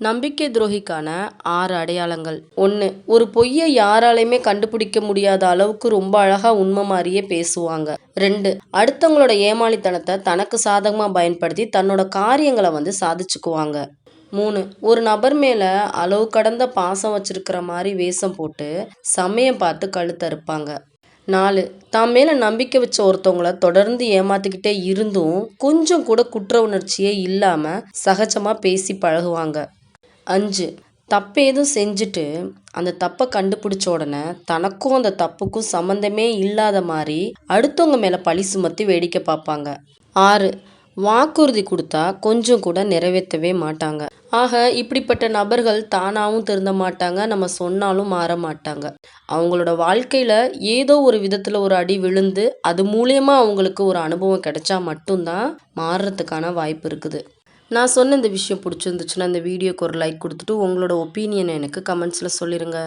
நம்பிக்கை துரோகிக்கான ஆறு அடையாளங்கள். ஒன்று ஒரு பொய்யை யாராலையுமே கண்டுபிடிக்க முடியாத அளவுக்கு ரொம்ப அழகாக உண்மை மாதிரியே பேசுவாங்க. ரெண்டு அடுத்தவங்களோட ஏமாளித்தனத்தை தனக்கு சாதகமாக பயன்படுத்தி தன்னோட காரியங்களை வந்து சாதிச்சுக்குவாங்க. மூணு ஒரு நபர் மேலே அளவு கடந்த பாசம் வச்சிருக்கிற மாதிரி வேஷம் போட்டு சமயம் பார்த்து கழுத்தறுப்பாங்க நாலு தான் மேலே நம்பிக்கை வச்ச ஒருத்தவங்கள தொடர்ந்து ஏமாத்திக்கிட்டே இருந்தும் கொஞ்சம் கூட குற்ற உணர்ச்சியே இல்லாமல் சகஜமாக பேசி பழகுவாங்க. அஞ்சு. தப்பு எதுவும் செஞ்சுட்டு அந்த தப்பை கண்டுபிடிச்ச உடனே தனக்கும் அந்த தப்புக்கும் சம்மந்தமே இல்லாத மாதிரி அடுத்தவங்க மேலே பழி சுமத்தி வேடிக்கை பார்ப்பாங்க. ஆறு. வாக்குறுதி கொடுத்தா கொஞ்சம் கூட நிறைவேற்றவே மாட்டாங்க. ஆக இப்படிப்பட்ட நபர்கள் தானாகவும் திருந்த மாட்டாங்க நம்ம சொன்னாலும் மாற மாட்டாங்க. அவங்களோட வாழ்க்கையில் ஏதோ ஒரு விதத்தில் ஒரு அடி விழுந்து அது மூலயமா அவங்களுக்கு ஒரு அனுபவம் கிடைச்சா மட்டும்தான் மாறுறதுக்கான வாய்ப்பு இருக்குது. நான் சொன்ன இந்த விஷயம் பிடிச்சிருந்துச்சுன்னா இந்த வீடியோக்கு ஒரு லைக் கொடுத்துட்டு உங்களோட ஒப்பீனியனை எனக்கு கமெண்ட்ஸில் சொல்லிடுங்க